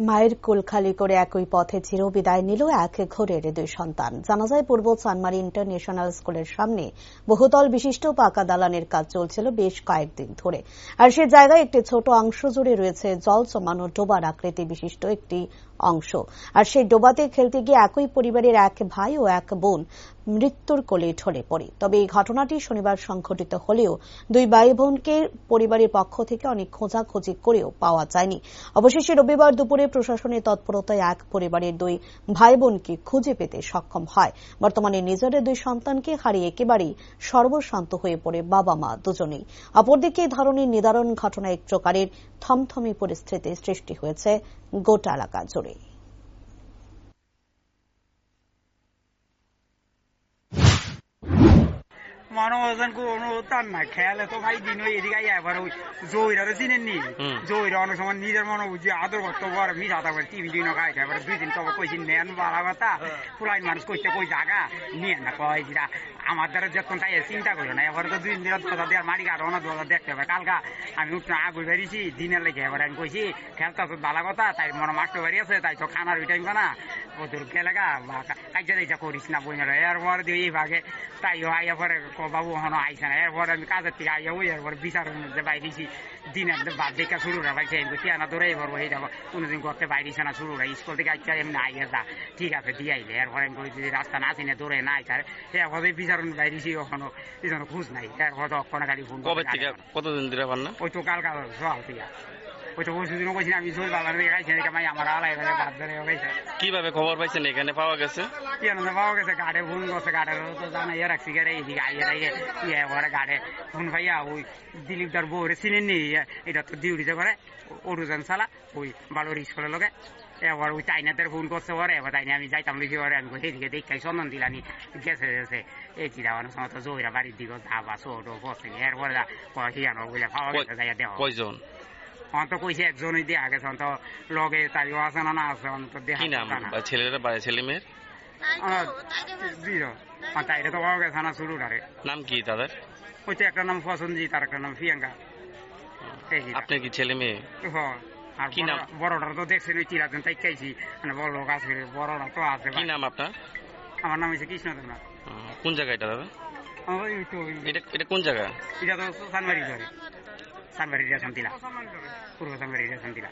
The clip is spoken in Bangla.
মায়ের কোল খালি করে একই পথে চিরবিদায় নিল এক ঘোরের দুই সন্তান। জানা যায়, পূর্ব চানমারি ইন্টারন্যাশনাল স্কুলের সামনে বহুতল বিশিষ্ট পাকা দালানের কাজ চলছিল বেশ কয়েকদিন ধরে। আর সে জায়গায় একটি ছোট অংশ জুড়ে রয়েছে জল জমানো ডোবার আকৃতি বিশিষ্ট একটি অংশ। আর সেই ডোবাতে খেলতে গিয়ে একই পরিবারের এক ভাই ও এক বোন মৃত্যুর কোলে ঢলে পড়ে। তবে এই ঘটনাটি শনিবার সংঘটিত হলেও দুই ভাই বোনকে পরিবারের পক্ষ থেকে অনেক খোঁজাখুঁজি করেও পাওয়া যায়নি। অবশেষে রবিবার দুপুরে প্রশাসনের তৎপরতায় এক পরিবারের দুই ভাই বোনকে খুঁজে পেতে সক্ষম হয়। বর্তমানে নিজেদের দুই সন্তানকে হারিয়ে একেবারেই সর্বশান্ত হয়ে পড়ে বাবা মা দুজনেই। অপরদিকে এই ধরনের নিদারুণ ঘটনা এক প্রকারের থমথমে পরিস্থিতির সৃষ্টি হয়েছে গোটা এলাকা জুড়ে। মনোজন কোনো তার না খেয়ালে তো ভাই দিন ওই এদিকে এবার ওই জয়রা তো চিনেন নি? হুম। অনেক সময় নিজের মনে বুঝি আদর করতে পারে মিশা তারপরে টিভি দিন খাই এবার দুই দিন তবে কইছি নেন বালা কথা পুরাই মানুষ কইতে কই জাগা? নিয়ে না কয় যেটা আমার দ্বারা যখন তাই চিন্তা করো না এবার তো দুই দিন দশা দেওয়ার মারি কারও না দশা দেখতে হবে। কালকা আমি উঠে আগুই বেরিয়েছি দিনের লেগে এবার আমি কইছি খেলতে তো বালা কথা তাই মনে মাস্ট বাড়ি আছে তাই তো খানার ওই টাইম না ওদের গেলেগা কাজে দিতে করিস না বইনারা এরপর দিয়ে এই ভাগে। তাইও আইয়া পরে বাবু হনো আইসে না এরপর আমি কাজের থেকে আইয়া ওই এরপর বিচারের মধ্যে বাইরেছি দিনের বাদ দেখা শুরু রা ভাই সেই টিয়ানা ধরে এবার এই যাব কোনোদিন করতে বাইরেছে না শুরু রা স্কুল থেকে আইসা এমনি আইয়া যা ঠিক আছে দিয়ে আইলে এরপর আমি কই রাস্তা না চিনে ধরে না আইসার এরপর বিচার বাইরেছি ওখানে পিছনে খুঁজ নাই এরপর তো অক্ষণে খালি ফোন কবে থেকে কতদিন ধরে পান না ওই তো কালকা সকাল থেকে ওই তো ওষুধ কইছি আমি জোর বাবার আমার আলাই ভাই বাদ ধরে গেছে কীভাবে খবর পাইছেন এখানে? পাওয়া গেছে? কি পাওয়া গেছে গাড়ে ফোন করছে গাড়ে তো জানা ইয়ে রাখছি গাড়ে এইদিকে আইয়ে রাইয়ে ইয়ে করে গাড়ে। ফোন ভাইয়া ওই দিলীপ দার বউরে চিনেন নি এটা তো ডিউটিতে করে অরুজন সালা ওই বালোর স্কুলের লগে। এবার ওই তাইনাদের ফোন করছে পরে এবার তাইনে আমি যাইতাম লিখি পরে আমি এদিকে দেখাই চন্দন দিলানি গেছে গেছে। এই চিরাবানোর সময় তো জয়রা বাড়ির দিকে ধাবা ছোট বসে এরপরে যা হিয়ানো বলে পাওয়া গেছে যাইয়া দেওয়া কয়জন? অন তো কইছে একজনই দিয়ে গেছে অন তো লগে তাইও আছে না না আছে অন তো দেখা নাম? ছেলেরা বা ছেলে মেয়ের? তাইরে তো পাওয়া গেছে না শুরু নাম কি তাদের? ওই তো একটা নাম ফসনজিৎ আর একটা নাম যে আপনার কি ছেলে মেয়ে? হ্যাঁ। আর? বড়- বড়টা তো দেখছেন ওই চিরাতেন তাই চাইছি মানে বড় লোক আছে বড়রা তো আছে কি নাম আপনার? আমার নাম হচ্ছে কৃষ্ণচন্দ্র। কোন জায়গা এটা দাদা? এটা কোন জায়গা? এটা তো সানবাড়ি ধরে সানবাড়ি রেশন দিলা পূর্ব সানবাড়ি রেশন দিলা